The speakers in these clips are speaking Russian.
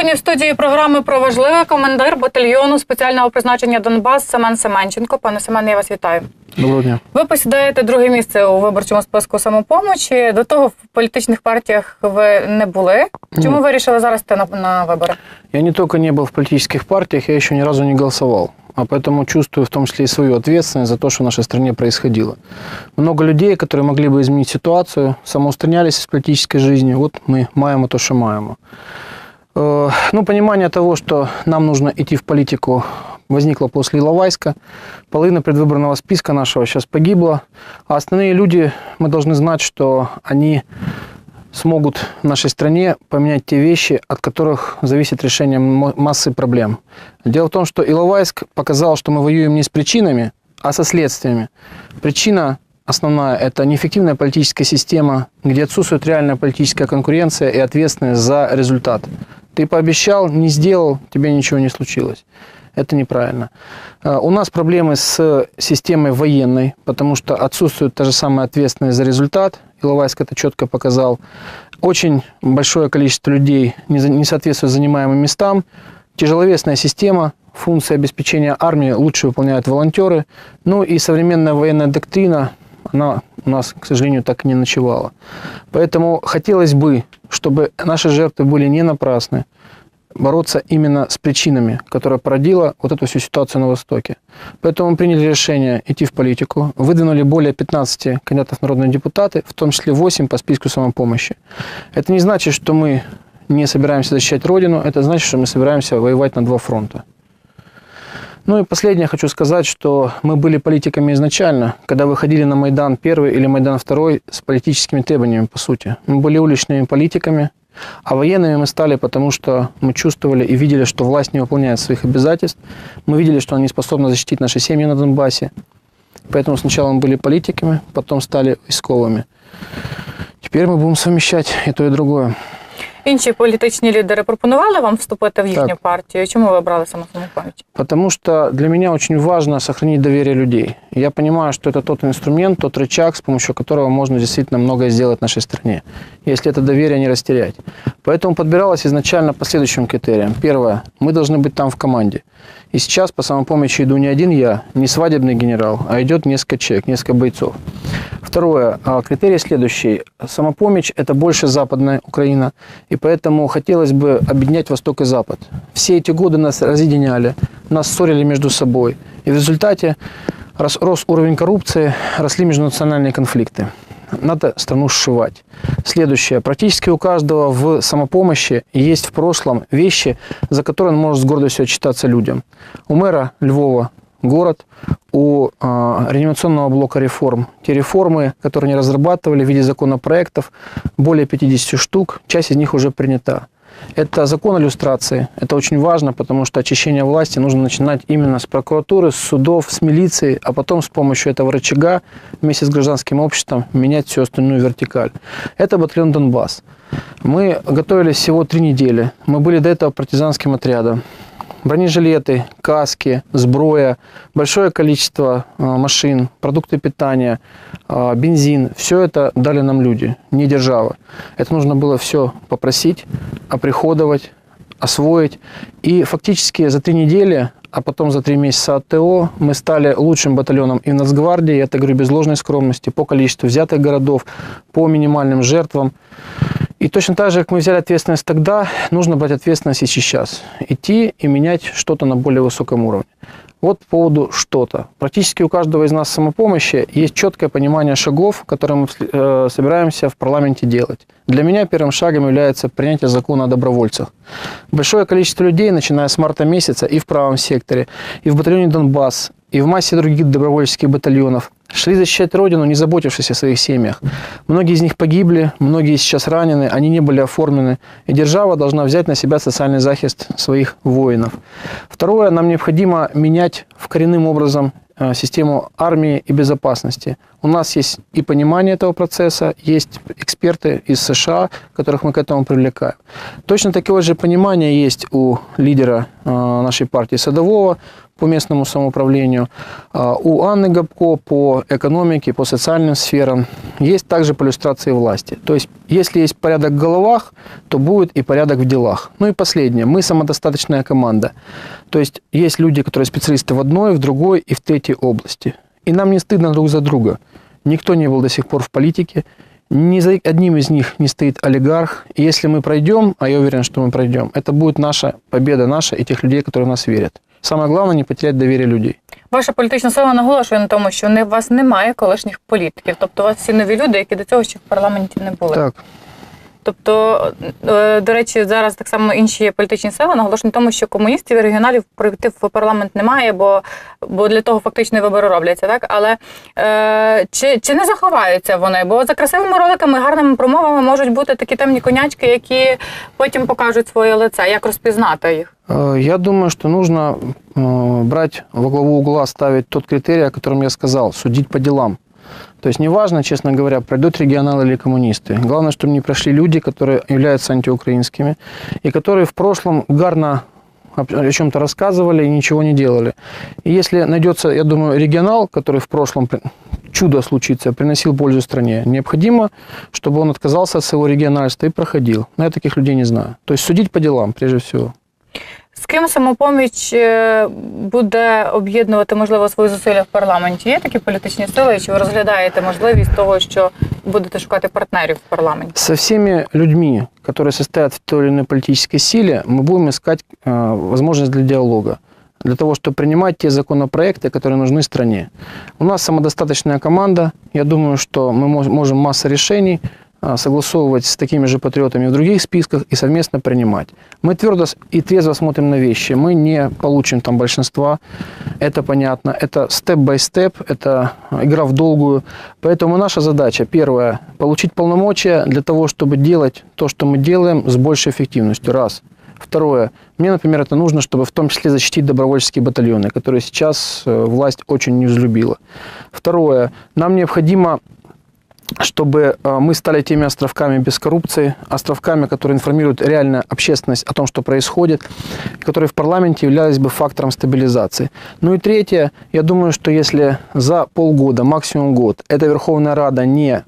Сьогодні в студії програми про важливе командир батальйону спеціального призначення Донбас Семен Семенченко. Пане Семен, я вас вітаю. Доброго дня. Ви посідаєте друге місце у виборчому списку самопомочі. До того в політичних партіях ви не були. Чому ви вирішили зараз йти на, на вибори? Я не только не был в политических партиях, я еще ни разу не голосовал. А поэтому чувствую в том числе и свою ответственность за то, что в нашей стране происходило. Много людей, которые могли бы изменить ситуацию, самоустранялись из политической жизни. Вот мы маємо то, что маємо. Э, Ну, понимание того, что нам нужно идти в политику, возникло после Иловайска. Половина предвыборного списка нашего сейчас погибла. А остальные люди, мы должны знать, что они смогут в нашей стране поменять те вещи, от которых зависит решение массы проблем. Дело в том, что Иловайск показал, что мы воюем не с причинами, а со следствиями. Причина основная – это неэффективная политическая система, где отсутствует реальная политическая конкуренция и ответственность за результат. Ты пообещал, не сделал, тебе ничего не случилось. Это неправильно. Э, У нас проблемы с системой военной, потому что отсутствует та же самая ответственность за результат. Иловайск это четко показал. Очень большое количество людей не соответствует занимаемым местам. Тяжеловесная система, функции обеспечения армии лучше выполняют волонтеры. Ну и современная военная доктрина, она у нас, к сожалению, так и не ночевала. Поэтому хотелось бы, чтобы наши жертвы были не напрасны, бороться именно с причинами, которая породила вот эту всю ситуацию на Востоке. Поэтому мы приняли решение идти в политику, выдвинули более 15 кандидатов в народные депутаты, в том числе 8 по списку самопомощи. Это не значит, что мы не собираемся защищать Родину, это значит, что мы собираемся воевать на два фронта. Ну и последнее хочу сказать, что мы были политиками изначально, когда выходили на Майдан первый или Майдан второй с политическими требованиями, по сути. Мы были уличными политиками, а военными мы стали, потому что мы чувствовали и видели, что власть не выполняет своих обязательств. Мы видели, что она не способна защитить наши семьи на Донбассе. Поэтому сначала мы были политиками, потом стали військовыми. Теперь мы будем совмещать и то, и другое. Інші політичні лідери пропонували вам вступити в їхню Так. партію. Чому ви обрали саме самопоміч? Потому что для меня очень важно сохранить доверие людей. Я понимаю, что это тот инструмент, тот рычаг, с помощью которого можно действительно многое сделать в нашей стране, если это доверие не растерять. Поэтому подбиралось изначально по следующим критериям. Первое. Мы должны быть там в команде. И сейчас по самопомощи иду не один я, не свадебный генерал, а идет несколько человек, несколько бойцов. Второе. а, Критерий следующий. Самопомощь – это больше западная Украина, и поэтому хотелось бы объединять Восток и Запад. Все эти годы нас разъединяли, нас ссорили между собой. И в результате рос, рос уровень коррупции, росли межнациональные конфликты. Надо страну сшивать. Следующее. Практически у каждого в самопомощи есть в прошлом вещи, за которые он может с гордостью отчитаться людям. У мэра Львова город, у а, реанимационного блока реформ. Те реформы, которые они разрабатывали в виде законопроектов, более 50 штук, часть из них уже принята. Это закон иллюстрации. Это очень важно, потому что очищение власти нужно начинать именно с прокуратуры, с судов, с милиции, а потом с помощью этого рычага вместе с гражданским обществом менять всю остальную вертикаль. Это батальон «Донбасс». Мы готовились всего три недели. Мы были до этого партизанским отрядом бронежилеты, каски, сброя, большое количество э, машин, продукты питания, э, бензин. Все это дали нам люди, не держава. Это нужно было все попросить, оприходовать, освоить. И фактически за три недели, а потом за три месяца от ТО мы стали лучшим батальоном и в Нацгвардии, я это говорю без ложной скромности, по количеству взятых городов, по минимальным жертвам. И точно так же, как мы взяли ответственность тогда, нужно брать ответственность и сейчас. Идти и менять что-то на более высоком уровне. Вот по поводу что-то. Практически у каждого из нас самопомощи есть четкое понимание шагов, которые мы э, собираемся в парламенте делать. Для меня первым шагом является принятие закона о добровольцах. Большое количество людей, начиная с марта месяца и в правом секторе, и в батальоне «Донбасс», и в массе других добровольческих батальонов, шли защищать Родину, не заботившись о своих семьях. Многие из них погибли, многие сейчас ранены, они не были оформлены, и держава должна взять на себя социальный захист своих воинов. Второе, нам необходимо менять в коренным образом систему армии и безопасности. У нас есть и понимание этого процесса, есть эксперты из США, которых мы к этому привлекаем. Точно такое же понимание есть у лидера э, нашей партии Садового по местному самоуправлению, э, у Анны Габко по экономике, по социальным сферам. Есть также по иллюстрации власти. То есть, если есть порядок в головах, то будет и порядок в делах. Ну и последнее. Мы самодостаточная команда. То есть, есть люди, которые специалисты в одной, в другой и в третьей области. И нам не стыдно друг за друга. Никто не был до сих пор в политике. Ни за одним из них не стоит олигарх. И если мы пройдем, а я уверен, что мы пройдем, это будет наша победа, наша и тех людей, которые в нас верят. Самое главное не потерять доверие людей. Ваша політична сила наголошує на тому, що не, у вас немає колишніх політиків. Тобто у вас всі нові люди, які до цього ще в парламенті не були. Так, Тобто, е, до речі, зараз так само інші політичні сили наголошують на тому, що комуністів і регіоналів пройти в парламент немає, бо, бо для того фактично вибори робляться. Так? Але е, чи, чи не заховаються вони? Бо за красивими роликами, гарними промовами можуть бути такі темні конячки, які потім покажуть своє лице. Як розпізнати їх? Э, Я думаю, что нужно э, брать во главу угла, ставить тот критерий, о котором я сказал, судить по делам. То есть неважно, честно говоря, пройдут регионалы или коммунисты. Главное, чтобы не прошли люди, которые являются антиукраинскими и которые в прошлом гарно о чем-то рассказывали и ничего не делали. И если найдется, я думаю, регионал, который в прошлом чудо случится, приносил пользу стране, необходимо, чтобы он отказался от своего региональства и проходил. Но я таких людей не знаю. То есть судить по делам, прежде всего. З ким самопоміч е, буде об'єднувати, можливо, свої зусилля в парламенті? Є такі політичні сили? Чи ви розглядаєте можливість того, що будете шукати партнерів в парламенті? Со всеми людьми, которые состоят в той или иной политической силе, мы будем искать э, возможность для диалога, для того, чтобы принимать те законопроекты, которые нужны стране. У нас самодостаточная команда. Я думаю, что мы мож- можем массу решений а, Согласовывать с такими же патриотами в других списках и совместно принимать. Мы твердо и трезво смотрим на вещи. Мы не получим там большинства, это понятно. Это степ-бай-степ, это игра в долгую. Поэтому наша задача, первое, получить полномочия для того, чтобы делать то, что мы делаем, с большей эффективностью. Раз. Второе. Мне, например, это нужно, чтобы в том числе защитить добровольческие батальоны, которые сейчас э, власть очень не взлюбила. Второе. Нам необходимо чтобы э, мы стали теми островками без коррупции, островками, которые информируют реально общественность о том, что происходит, которые в парламенте являлись бы фактором стабилизации. Ну и третье, я думаю, что если за полгода, максимум год, эта Верховная Рада не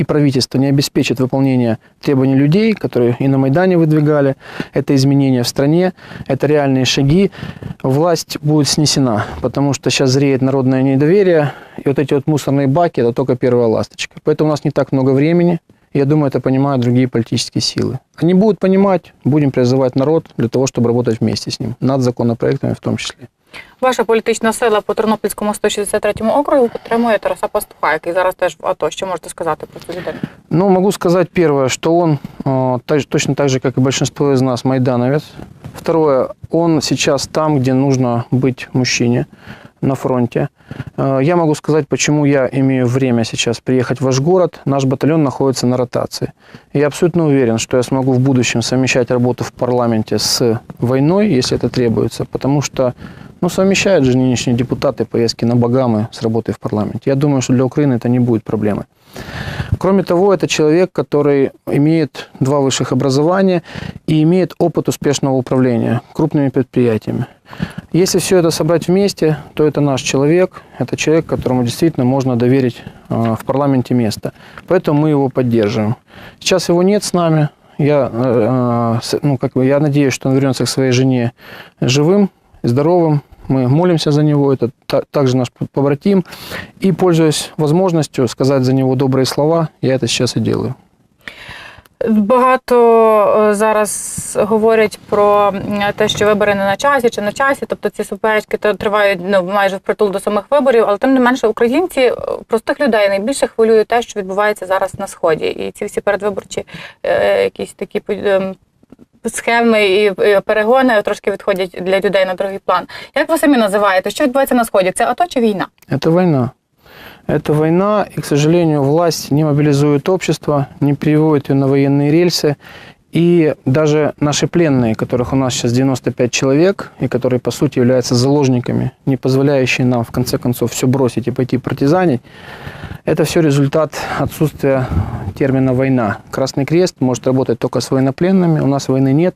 и правительство не обеспечит выполнение требований людей, которые и на Майдане выдвигали, это изменения в стране, это реальные шаги, власть будет снесена, потому что сейчас зреет народное недоверие, и вот эти вот мусорные баки – это только первая ласточка. Поэтому у нас не так много времени, я думаю, это понимают другие политические силы. Они будут понимать, будем призывать народ для того, чтобы работать вместе с ним, над законопроектами в том числе. Ваша політична сила по Тернопільському 163 округу підтримує Тараса Пастуха, який зараз теж в АТО. Що можете сказати про цю людину? Ну, могу сказать первое, что он э, так- точно так же, как и большинство из нас, майдановец. Второе, он сейчас там, где нужно быть мужчине на фронте. Э, Я могу сказать, почему я имею время сейчас приехать в ваш город. Наш батальон находится на ротации. Я абсолютно уверен, что я смогу в будущем совмещать работу в парламенте с войной, если это требуется, потому что ну, совмещают же нынешние депутаты поездки на Багамы с работой в парламенте. Я думаю, что для Украины это не будет проблемой. Кроме того, это человек, который имеет два высших образования и имеет опыт успешного управления крупными предприятиями. Если все это собрать вместе, то это наш человек, это человек, которому действительно можно доверить э, в парламенте место. Поэтому мы его поддерживаем. Сейчас его нет с нами. Я, э, э, ну, как бы, я надеюсь, что он вернется к своей жене живым, здоровым. Мы молимся за него, это та- также наш побратим. И, пользуясь возможностью сказать за него добрые слова, я это сейчас и делаю. Багато е, зараз говорять про м, те, що вибори не на часі чи на часі, тобто ці суперечки то тривають ну, майже впритул до самих виборів, але тим не менше українці, е, простих людей найбільше хвилює те, що відбувається зараз на сході, і ці всі передвиборчі е, якісь такі е, схеми і е, перегони трошки відходять для людей на другий план. Як ви самі називаєте, що відбувається на сході? Це АТО чи війна? Это война. Это война, и, к сожалению, власть не мобилизует общество, не переводит ее на военные рельсы. И даже наши пленные, которых у нас сейчас 95 человек, и которые, по сути, являются заложниками, не позволяющие нам, в конце концов, все бросить и пойти партизанить, это все результат отсутствия термина «война». Красный Крест может работать только с военнопленными, у нас войны нет,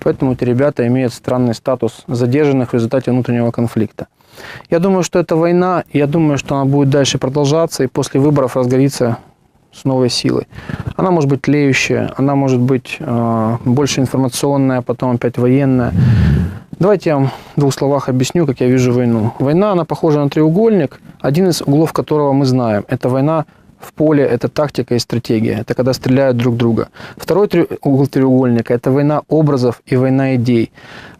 поэтому эти ребята имеют странный статус задержанных в результате внутреннего конфликта. Я думаю, что это война, я думаю, что она будет дальше продолжаться, и после выборов разгорится с новой силой. Она может быть тлеющая, она может быть э, больше информационная, потом опять военная. Давайте я вам в двух словах объясню, как я вижу войну. Война, она похожа на треугольник, один из углов которого мы знаем. Это война в поле – это тактика и стратегия. Это когда стреляют друг друга. Второй угол треугольника – это война образов и война идей.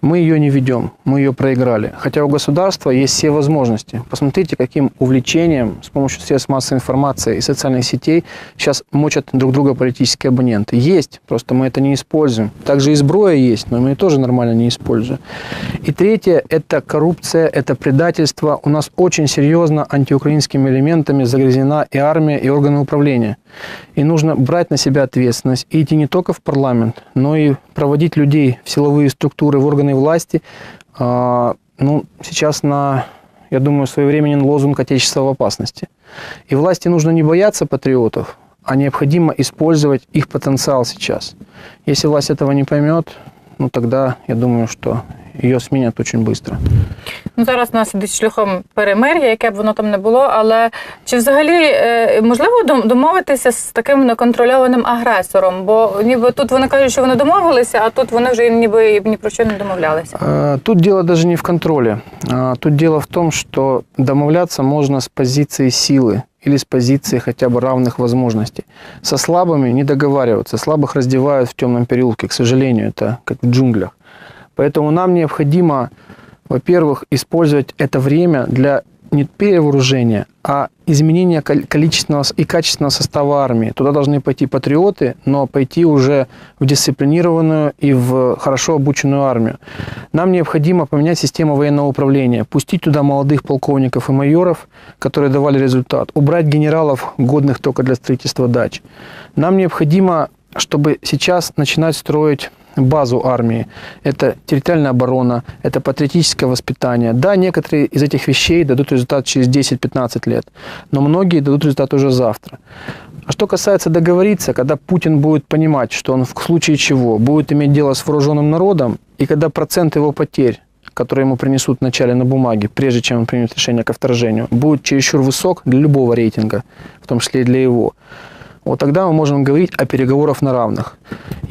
Мы ее не ведем, мы ее проиграли. Хотя у государства есть все возможности. Посмотрите, каким увлечением с помощью средств массовой информации и социальных сетей сейчас мочат друг друга политические абоненты. Есть, просто мы это не используем. Также и сброя есть, но мы ее тоже нормально не используем. И третье – это коррупция, это предательство. У нас очень серьезно антиукраинскими элементами загрязнена и армия, и органы управления. И нужно брать на себя ответственность и идти не только в парламент, но и проводить людей в силовые структуры, в органы власти. А, ну, сейчас на, я думаю, своевременен лозунг «Отечество в опасности». И власти нужно не бояться патриотов, а необходимо использовать их потенциал сейчас. Если власть этого не поймет, ну тогда я думаю, что ее сменят очень быстро. Ну, зараз у нас ідуть шляхом перемир'я, яке б воно там не було. Але чи взагалі е, можливо дом- домовитися з таким неконтрольованим агресором? Бо ніби тут вони кажуть, що вони домовилися, а тут вони вже ніби ні про що не домовлялися. Э, Тут дело даже не в контроле. А, Тут дело в том, что домовляться можно с позиции силы или с позиции хотя бы равных возможностей. Со слабыми не договариваться. Слабых раздевают в темном переулке. К сожалению, это как в джунглях. Поэтому нам необходимо, во-первых, использовать это время для не перевооружения, а изменения кол- количественного и качественного состава армии. Туда должны пойти патриоты, но пойти уже в дисциплинированную и в хорошо обученную армию. Нам необходимо поменять систему военного управления, пустить туда молодых полковников и майоров, которые давали результат, убрать генералов, годных только для строительства дач. Нам необходимо, чтобы сейчас начинать строить базу армии. Это территориальная оборона, это патриотическое воспитание. Да, некоторые из этих вещей дадут результат через 10-15 лет, но многие дадут результат уже завтра. А что касается договориться, когда Путин будет понимать, что он в случае чего будет иметь дело с вооруженным народом, и когда процент его потерь которые ему принесут вначале на бумаге, прежде чем он примет решение ко вторжению, будет чересчур высок для любого рейтинга, в том числе и для его. Вот тогда мы можем говорить о переговорах на равных.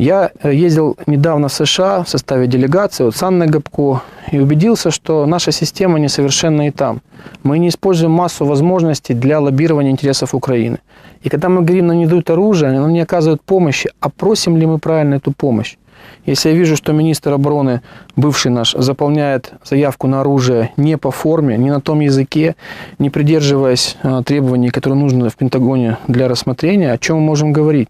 Я э, ездил недавно в США в составе делегации вот с Габко и убедился, что наша система несовершенна и там. Мы не используем массу возможностей для лоббирования интересов Украины. И когда мы говорим, нам не дают оружие, нам не оказывают помощи, а просим ли мы правильно эту помощь? Если я вижу, что министр обороны, бывший наш, заполняет заявку на оружие не по форме, не на том языке, не придерживаясь э, требований, которые нужны в Пентагоне для рассмотрения, о чем мы можем говорить?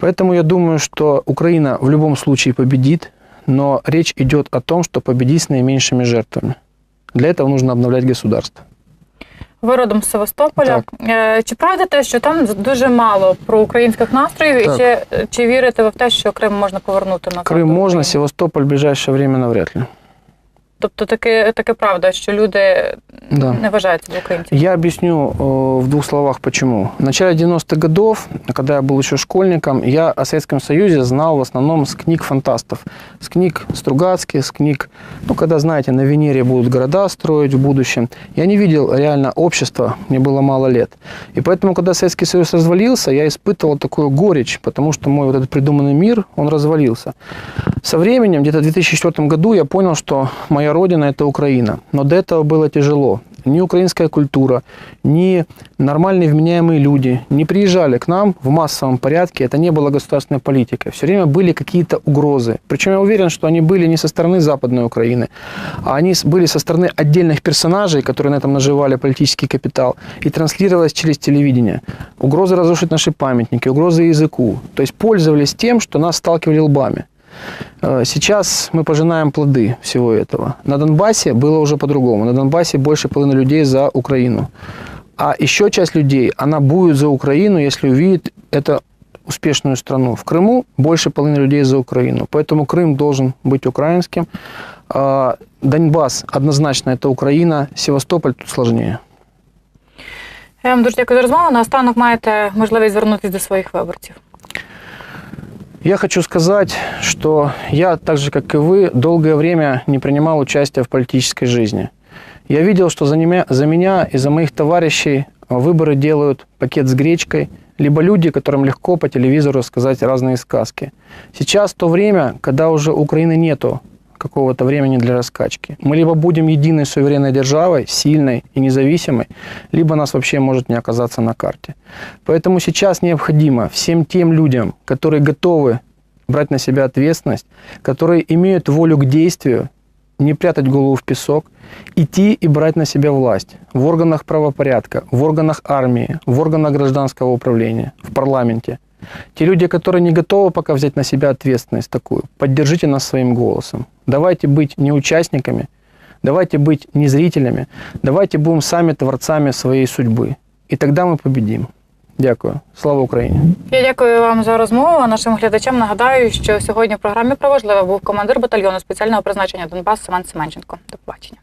Поэтому я думаю, что Украина в любом случае победит, но речь идет о том, что победить с наименьшими жертвами. Для этого нужно обновлять государство. Ви родом з Севастополя. Е, Чи правда те, що там дуже мало проукраїнських настроїв, і Так. чи, чи вірите ви в те, що Крим можна повернути назад? Крым до можно, України? Севастополь в ближайшее время навряд ли. Тобто таке, таке правда, що люди Да. не вважають себе українцями. Я объясню э, в двух словах почему. В начале 90-х годов, когда я был еще школьником, я о Советском Союзе знал в основном с книг фантастов. С книг Стругацких, с книг, ну, когда, знаете, на Венере будут города строить в будущем. Я не видел реально общества, мне было мало лет. И поэтому, когда Советский Союз развалился, я испытывал такую горечь, потому что мой вот этот придуманный мир, он развалился. Со временем, где-то в 2004 году, я понял, что моя родина – это Украина. Но до этого было тяжело. Ни украинская культура, ни нормальные вменяемые люди не приезжали к нам в массовом порядке. Это не было государственной политикой. Все время были какие-то угрозы. Причем я уверен, что они были не со стороны Западной Украины, а они были со стороны отдельных персонажей, которые на этом наживали политический капитал, и транслировалось через телевидение. Угрозы разрушить наши памятники, угрозы языку. То есть пользовались тем, что нас сталкивали лбами. Э, Сейчас мы пожинаем плоды всего этого. На Донбассе было уже по-другому. На Донбассе больше половины людей за Украину. А еще часть людей, она будет за Украину, если увидит это успешную страну. В Крыму больше половины людей за Украину. Поэтому Крым должен быть украинским. А Донбасс однозначно это Украина. Севастополь тут сложнее. Я вам дуже дякую за розмову. Наостанок маєте можливість звернутися до своїх виборців. Я хочу сказать, что я, так же как и вы, долгое время не принимал участия в политической жизни. Я видел, что за меня, за меня и за моих товарищей выборы делают пакет с гречкой, либо люди, которым легко по телевизору сказать разные сказки. Сейчас то время, когда уже Украины нету какого-то времени для раскачки. Мы либо будем единой суверенной державой, сильной и независимой, либо нас вообще может не оказаться на карте. Поэтому сейчас необходимо всем тем людям, которые готовы брать на себя ответственность, которые имеют волю к действию, не прятать голову в песок, идти и брать на себя власть в органах правопорядка, в органах армии, в органах гражданского управления, в парламенте. Те люди, которые не готовы пока взять на себя ответственность такую, поддержите нас своим голосом. Давайте быть не участниками, давайте быть не зрителями, давайте будем сами творцами своей судьбы. И тогда мы победим. Дякую. Слава Україні! Я дякую вам за розмову. А Нашим глядачам нагадаю, що сьогодні в програмі про важливе був командир батальйону спеціального призначення Донбас Семен Семенченко. До побачення.